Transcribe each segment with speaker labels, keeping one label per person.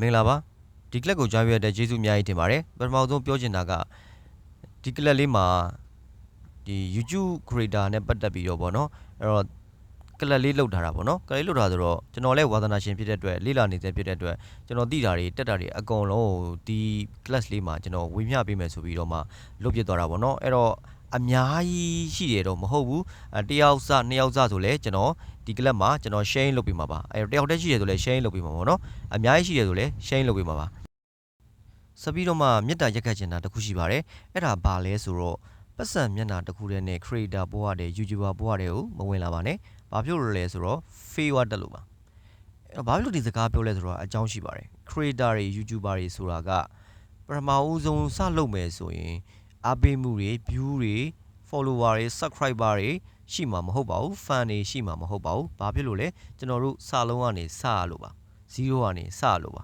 Speaker 1: မင်္ဂလာပါဒီ club ကို join ရတဲ့ကျေးဇူးအများကြီးတင်ပါတယ်ပထမဆုံးပြောချင်တာကဒီ club လေးမှာဒီ YouTube creator နဲ့ပတ်သက်ပြီးတော့ဗောနော်အဲ့တော့ club လေးလောက်ထားတာဗောနော် club လေးလောက်ထားဆိုတော့ကျွန်တော်လည်းဝါသနာရှင်ဖြစ်တဲ့အတွက်လေးလာနေတဲ့ဖြစ်တဲ့အတွက်ကျွန်တော်သိတာတွေတက်တာတွေအကုန်လုံးကိုဒီ class လေးမှာကျွန်တော်ဝေမျှပေးမယ်ဆိုပြီးတော့မှလုပ်ပြသွားတာဗောနော်အဲ့တော့ အများကြီးရှိတယ်တော့မဟုတ်ဘူးအဲတယောက်စနှစ်ယောက်စဆိုလဲကျွန်တော်ဒီ club မှာကျွန်တော် sharing လုပ်ပေးမှာပါအဲတယောက်တည်းရှိတယ်ဆိုလဲ sharing လုပ်ပေးမှာပေါ့နော်အများကြီးရှိတယ်ဆိုလဲ sharing လုပ်ပေးမှာပါဆက်ပြီးတော့မှမေတ္တာရက်ခတ်ချင်တာတစ်ခုရှိပါတယ်အဲ့ဒါဘာလဲဆိုတော့ပတ်စံမျက်နှာတစ်ခုတည်းနဲ့ creator ဘဝတဲ့ YouTuber ဘဝတဲ့ကိုမဝင်လာပါနဲ့ဘာဖြစ်လို့လဲဆိုတော့ favor တက်လို့ပါအဲ့တော့ဘာဖြစ်လို့ဒီစကားပြောလဲဆိုတော့အကြောင်းရှိပါတယ် creator တွေ YouTuber တွေဆိုတာကပထမဦးဆုံးစလုပ်မယ်ဆိုရင် အားပေးမှုတွေ view တွေ follower တွေ subscriber တွေရှိမှာမဟုတ်ပါဘူး fan တွေရှိမှာမဟုတ်ပါဘူးဘာဖြစ်လို့လဲကျွန်တော်တို့စလုံးကနေစရလို့ပါ0ကနေစရလို့ပါ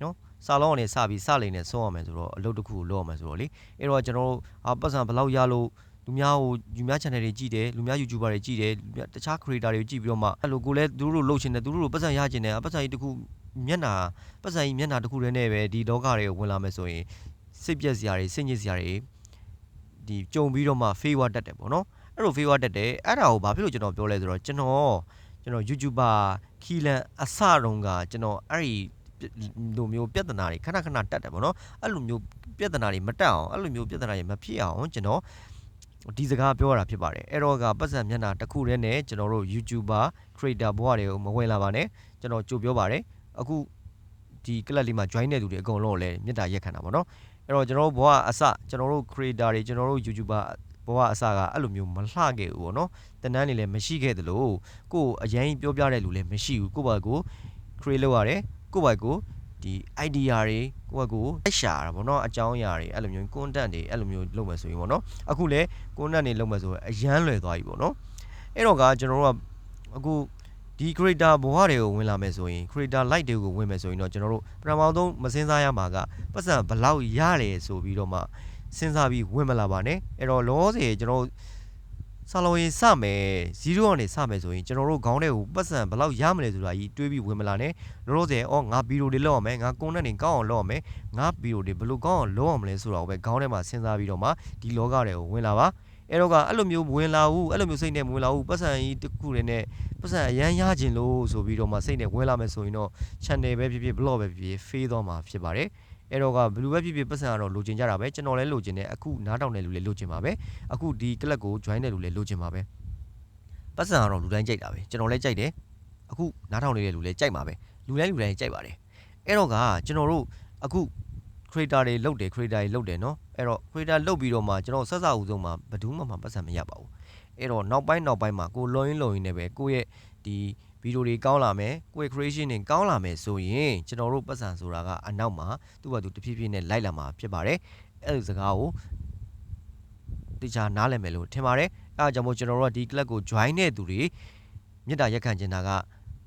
Speaker 1: နော်စလုံးကနေစပြီးစလိန်နဲ့ဆုံးရမယ်ဆိုတော့အလုပ်တစ်ခုကိုလုပ်ရမယ်ဆိုတော့လေအဲ့တော့ကျွန်တော်တို့အာပတ်စံဘယ်လောက်ရလို့လူများဟိုလူများ channel တွေကြည့်တယ်လူများ YouTuber တွေကြည့်တယ်လူများတခြား creator တွေကိုကြည့်ပြီးတော့မှအဲ့လိုကိုလည်းသူတို့လုပ်ချင်တယ်သူတို့ပတ်စံရချင်တယ်ပတ်စံကြီးတစ်ခုမျက်နှာပတ်စံကြီးမျက်နှာတစ်ခုတည်းနဲ့ပဲဒီလောကတွေကိုဝင်လာမယ်ဆိုရင်စိတ်ပြက်စရာတွေစိတ်ညစ်စရာတွေ ဒီကြုံပြီးတော့မှ favor တက်တယ်ပေါ့နော်အဲ့လို favor တက်တယ်အဲ့ဒါကိုဘာဖြစ်လို့ကျွန်တော်ပြောလဲဆိုတော့ကျွန်တော်ကျွန်တော် YouTuber ခီလန်အစတုန်းကကျွန်တော်အဲ့ဒီလိုမျိုးပြဿနာတွေခဏခဏတက်တယ်ဗောနော်အဲ့လိုမျိုးပြဿနာတွေမတက်အောင်အဲ့လိုမျိုးပြဿနာတွေမဖြစ်အောင်ကျွန်တော်ဒီစကားပြောရတာဖြစ်ပါတယ်အဲ့တော့ကပတ်စံမျက်နှာတစ်ခုတည်းနဲ့ကျွန်တော်တို့ YouTuber creator ဘဝတွေကိုမဝင်လာပါနဲ့ကျွန်တော်ကြိုပြောပါတယ်အခု ဒီ club လေးမှာ join တဲ့သူတွေအကုန်လုံးကိုလည်းမေတ္တာရက်ခံတာဗောနော်အဲ့တော့ကျွန်တော်တို့ဘဝအစကျွန်တော်တို့ creator တွေကျွန်တော်တို့ YouTuber ဘဝအစကအဲ့လိုမျိုးမလှခဲ့ဘူးပေါ့နော်တန်းတန်းနေလည်းမရှိခဲ့သလိုကိုယ်အရင်ပြောပြတဲ့လူလည်းမရှိဘူးကိုယ့်ဘာကို create လုပ်ရတယ်ကိုယ့်ဘာကိုဒီ idea တွေကိုယ့်ဘာကိုအရှာတာပေါ့နော်အကြောင်းအရာတွေအဲ့လိုမျိုး content တွေအဲ့လိုမျိုးလုပ်မယ်ဆိုရင်ပေါ့နော်အခုလည်း content တွေလုပ်မယ်ဆိုရင်အရန်လွယ်သွားပြီပေါ့နော်အဲ့တော့ကကျွန်တော်တို့ကအခု ဒီ creator ဘဝတွေကိုဝင်လာမယ်ဆိုရင် creator light တွေကိုဝင်မယ်ဆိုရင်တော့ကျွန်တော်တို့ပထမဆုံးမစင်းစားရမှာကပတ်စံဘလောက်ရတယ်ဆိုပြီးတော့မှစဉ်းစားပြီးဝင်မလာပါနဲ့အဲ့တော့လောဆယ်ကျွန်တော်ဆာလော်ရင်စမယ်0ကနေစမယ်ဆိုရင်ကျွန်တော်တို့ခေါင်းထဲကိုပတ်စံဘယ်လောက်ရမလဲဆိုတာကြီးတွေးပြီးဝင်မလာနဲ့လောလောဆယ်အော်ငါဗီဒီယိုတွေလောက်ရမယ်ငါကွန်တက်တွေကောင်းအောင်လုပ်ရမယ်ငါဗီဒီယိုတွေဘယ်လိုကောင်းအောင်လုပ်ရမလဲဆိုတာကိုပဲခေါင်းထဲမှာစဉ်းစားပြီးတော့မှဒီလောကတွေကိုဝင်လာပါ အဲ့တော့ကအဲ့လိုမျိုးဝင်လာဘူးအဲ့လိုမျိုးစိတ်နဲ့ဝင်လာဘူးပတ်စံကြီးတစ်ခုတည်းနဲ့ပတ်စံအရန်ရခြင်းလို့ဆိုပြီးတော့မှစိတ်နဲ့ဝင်လာမယ်ဆိုရင်တော့ channel ပဲဖြစ်ဖြစ် blog ပဲဖြစ်ဖြစ် fade သွားမှာဖြစ်ပါတယ်အဲ့တော့ကဘယ်လိုပဲဖြစ်ဖြစ်ပတ်စံကတော့လိုချင်ကြတာပဲကျွန်တော်လည်းလိုချင်တယ်အခုနားတောင်တဲ့လူလည်းလိုချင်ပါပဲအခုဒီ club ကို join တဲ့လူလည်းလိုချင်ပါပဲပတ်စံကတော့လူတိုင်းကြိုက်တာပဲကျွန်တော်လည်းကြိုက်တယ်အခုနားထောင်နေတဲ့လူလည်းကြိုက်ပါပဲလူတိုင်းလူတိုင်းကြိုက်ပါတယ်အဲ့တော့ကကျွန်တော်တို့အခု creator တွေလုပ်တယ် creator တွေလုပ်တယ်နော်အဲ့တော့ creator လုပ်ပြီးတော့မှကျွန်တော်ဆက်စအဦးဆုံးမှာဘယ်သူမှမပတ်စံမရပါဘူးအဲ့တော့နောက်ပိုင်းနောက်ပိုင်းမှာကိုလွန်ရင်းလွန်ရင်းနဲ့ပဲကိုယ့်ရဲ့ဒီဗီဒီယိုတွေကောင်းလာမယ်ကိုယ့်ရဲ့ creation တွေကောင်းလာမယ်ဆိုရင်ကျွန်တော်တို့ပတ်စံဆိုတာကအနောက်မှာသူ့ဘာသူတဖြည်းဖြည်းနဲ့လိုက်လာမှာဖြစ်ပါတယ်အဲ့ဒီစကားကိုတေချာနားလည်မယ်လို့ထင်ပါတယ်အဲအကြောင်းမို့ကျွန်တော်တို့ကဒီ club ကို join တဲ့သူတွေမြစ်တာရက်ခံချင်တာက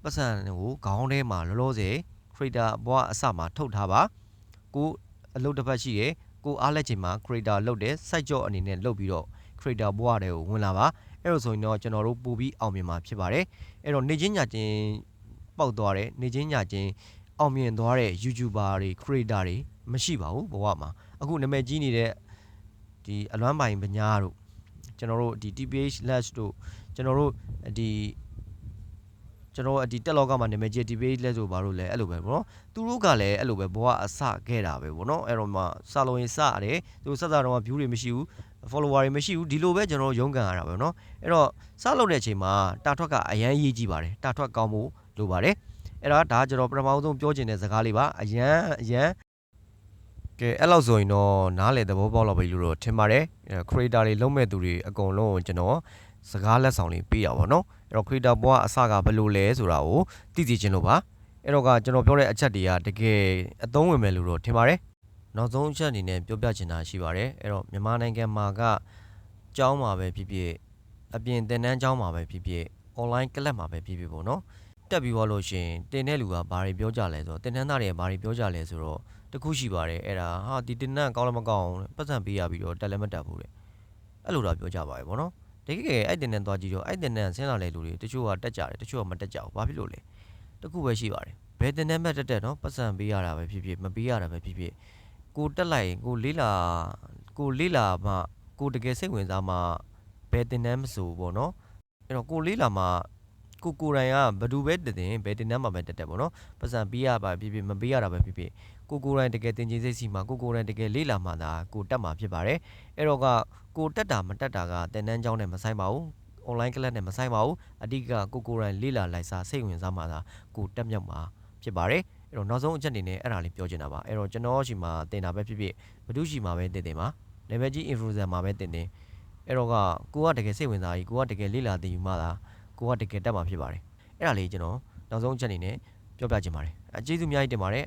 Speaker 1: ပတ်စံကိုခေါင်းထဲမှာလောလောဆယ် creator ဘွားအစမှာထုတ်ထားပါကို အလုပ်တစ်ဖက်ရှိတယ်ကိုအားလက်ချိန်မှာ creator လုပ်တယ် site job အနေနဲ့လုပ်ပြီးတော့ creator ဘွားတွေကိုဝင်လာပါအဲ့လိုဆိုရင်တော့ကျွန်တော်တို့ပို့ပြီးအောင်မြင်မှာဖြစ်ပါတယ်အဲ့တော့နေချင်းညချင်းပောက်သွားတဲ့နေချင်းညချင်းအောင်မြင်သွားတဲ့ YouTuber တွေ creator တွေမရှိပါဘူးဘဝမှာအခုနာမည်ကြီးနေတဲ့ဒီအလွမ်းပိုင်ပညာတို့ကျွန်တော်တို့ဒီ TPH Lash တို့ကျွန်တော်တို့ဒီ ကျွန်တော်ဒီတက်လောကမှာနာမည်ကြီး TPH Lash တို့ဘာလို့လဲအဲ့လိုပဲဗောနော်သူတို့ကလည်းအဲ့လိုပဲဘဝအစခဲ့တာပဲဗောနော်အဲ့တော့မှစလုံးရင်စရတယ်သူစစတော့ view တွေမရှိဘူး follower တွေမရှိဘူးဒီလိုပဲကျွန်တော်ရုန်းကန်ရတာပဲเนาะအဲ့တော့စလုပ်တဲ့အချိန်မှာတာထွက်ကအရန်ရေးကြည့်ပါတယ်တာထွက်ကောင်းဖို့လိုပါတယ်အဲ့တော့ဒါကျွန်တော်ပထမဆုံးပြောချင်တဲ့စကားလေးပါအရန်အရန်ကဲအဲ့လောက်ဆိုရင်တော့နားလေသဘောပေါက်တော့ပြီလို့တော့ထင်ပါတယ် creator တွေလုံးမဲ့သူတွေအကုန်လုံးကိုကျွန်တော် စကားလက်ဆောင်လေးပေးရပါတော့အဲ့တော့ creator ဘွားအစကဘယ်လိုလဲဆိုတာကိုသိသိချင်းလို့ပါအဲ့တော့ကကျွန်တော်ပြောတဲ့အချက်တွေကတကယ်အသုံးဝင်မယ်လို့တော့ထင်ပါတယ်နောက်ဆုံးအချက်အနေနဲ့ပြောပြချင်တာရှိပါတယ်အဲ့တော့မြန်မာနိုင်ငံမှာကကျောင်းမှာပဲဖြစ်ဖြစ်အပြင်သင်တန်းကျောင်းမှာပဲဖြစ်ဖြစ် online ကလပ်မှာပဲဖြစ်ဖြစ်ပေါ့နော်တက်ပြီးသွားလို့ရှရင်တင်တဲ့လူကဘာတွေပြောကြလဲဆိုတော့တင်တန်းသားတွေကဘာတွေပြောကြလဲဆိုတော့တခုရှိပါတယ်အဲ့ဒါဟာဒီတင်တန်းကောင်းလည်းမကောင်းပတ်စံပေးရပြီးတော့တက်လည်းမတက်ဘူးတဲ့အဲ့လိုတော့ပြောကြပါပဲပေါ့နော် တကယ်ကဲအဲ့တင်တန်းသွားကြည့်တော့အဲ့တင်တန်းဆင်းလာတဲ့လူတွေတချို့ကတက်ကြတယ်တချို့ကမတက်ကြဘူးဘာဖြစ်လို့လဲတခုပဲရှိပါတယ်ဘဘယ်တင်တန်းမဲ့တက်တက်နော်ပတ်စံပေးရတာပဲဖြစ်ဖြစ်မပေးရတာပဲဖြစ်ဖြစ်ကိုတက်လိုက်ရင်ကိုလေးလာကိုလေးလာမှကိုတကယ်စိတ်ဝင်စားမှဘယ်တင်တန်းမဆိုပေါ့နော်အဲ့တော့ကိုလေးလာမှ ကိုကိုယ်တိုင်ကဘယ်သူပဲတက်တင်ဘယ်တင်တန်းမှပဲတက်တက်ပေါ့နော်ပတ်စံပေးရပါဖြစ်ဖြစ်မပေးရတာပဲဖြစ်ဖြစ်ကိုကိုယ်တိုင်တကယ်တင်ကြီးစိတ်စီမှာကိုကိုယ်တိုင်တကယ်လေးလာမှသာကိုတက်မှာဖြစ်ပါတယ်အဲ့တော့ကကိုတက်တာမတက်တာကတင်တန်းကြောင်းနဲ့မဆိုင်ပါဘူး online class နဲ့မဆိုင်ပါဘူးအဓိကကိုကိုယ်တိုင်လေးလာလိုက်စားစိတ်ဝင်စားမှသာကိုတက်မြောက်မှာဖြစ်ပါတယ်အဲ့တော့နောက်ဆုံးအချက်အနေနဲ့အဲ့ဒါလေးပြောချင်တာပါအဲ့တော့ကျွန်တော်ရှိမှာတင်တာပဲဖြစ်ဖြစ်ဘသူရှိမှာပဲတင်တင်ပါ level ကြီး influencer မှာပဲတင်တင်အဲ့တော့ကကိုကတကယ်စိတ်ဝင်စားကြီးကိုကတကယ်လေးလာတင်ယူမှသာ ကိုကတကယ်တက်မှာဖြစ်ပါတယ်အဲ့ဒါလေးကျွန်တော်နောက်ဆုံးအချက်အနေနဲ့ပြောပြချင်ပါတယ်အကျေးဇူးအများကြီးတင်ပါတယ်